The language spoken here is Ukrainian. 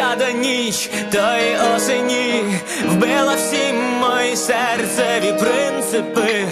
Ця ніч тої осені вбила всі мої серцеві принципи.